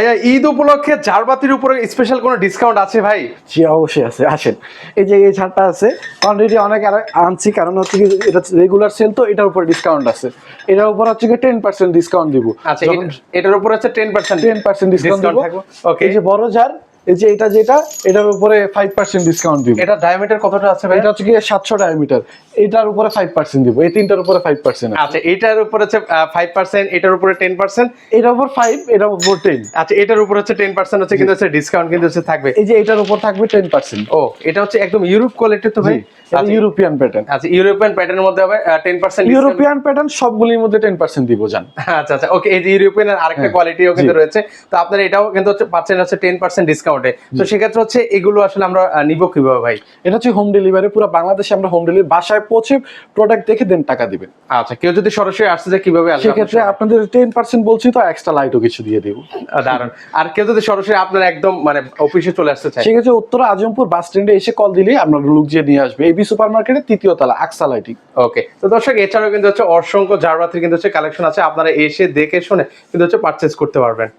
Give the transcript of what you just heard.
ভাইয়া ঈদ উপলক্ষে ঝাড়বাতির উপরে স্পেশাল কোনো ডিসকাউন্ট আছে ভাই? জি অবশ্যই আছে। আসেন। এই যে এই ছাড়টা আছে অলরেডি অনেক আনছি কারণ হচ্ছে কি এটা রেগুলার সেল তো এটার উপর ডিসকাউন্ট আছে। এটার উপর হচ্ছে কি টেন পার্সেন্ট ডিসকাউন্ট দিব। আচ্ছা এটার উপর হচ্ছে ten percent ten percent discount দিব? Okay. এই যে বড় জার এই যে এটা যেটা এটার উপরে ফাইভ পার্সেন্ট ডিসকাউন্ট দিব। এটা ডায়ামিটার কতটা আছে ভাই? এটা হচ্ছে কি সাতশো ডায়ামিটার এটার উপরে ফাইভ পার্সেন্ট দিব। এই তিনটার উপরে ফাইভ পার্সেন্ট আচ্ছা এটার উপরে হচ্ছে ফাইভ পার্সেন্ট এটার উপরে টেন পার্সেন্ট এটার উপর ফাইভ এটার উপর টেন আচ্ছা এটার উপর হচ্ছে টেন পার্সেন্ট হচ্ছে কিন্তু হচ্ছে ডিসকাউন্ট কিন্তু হচ্ছে থাকবে। এই যে এটার উপর থাকবে টেন পার্সেন্ট ও এটা হচ্ছে একদম ইউরোপ কোয়ালিটি তো ভাই? ইউরোপিয়ান প্যাটার্ন আচ্ছা ইউরোপিয়ান প্যাটার্নের মধ্যে হবে টেন পার্সেন্ট ইউরোপিয়ান প্যাটার্ন সবগুলির মধ্যে টেন পার্সেন্ট দিব জান। আচ্ছা আচ্ছা ওকে এই যে ইউরোপিয়ান আরেকটা হ্যাঁ, কোয়ালিটিও কিন্তু রয়েছে। তো আপনারা এটাও কিন্তু হচ্ছে পাচ্ছেন হচ্ছে টেন পার্সেন্ট ডিসকাউন্টে তো সেক্ষেত্রে হচ্ছে এগুলো আসলে আমরা নিবো কীভাবে ভাই? এটা হচ্ছে হোম ডেলিভারি পুরো বাংলাদেশে আমরা হোম ডেলিভারি বাসায় পৌঁছে প্রোডাক্ট দেখে দেন টাকা দিবেন। আচ্ছা কেউ যদি সরাসরি আসতে যায় কীভাবে আসবে সেক্ষেত্রে আপনাদের টেন পার্সেন্ট বলছি তো এক্সট্রা লাইটও কিছু দিয়ে দিব। দারুণ। আর কেউ যদি সরাসরি আপনার একদম মানে অফিসে চলে আসতে চায়? সেক্ষেত্রে উত্তর আজমপুর বাস স্ট্যান্ডে এসে কল দিলেই আমরা লুক দিয়ে নিয়ে আসবে। এবি সুপার মার্কেটের তৃতীয় তলা আকসা লাইটিং ওকে তো দর্শক, এছাড়াও কিন্তু হচ্ছে অসংখ্য জারবাতির কিন্তু হচ্ছে কালেকশন আছে। আপনারা এসে দেখে শুনে কিন্তু হচ্ছে পারচেস করতে পারবেন।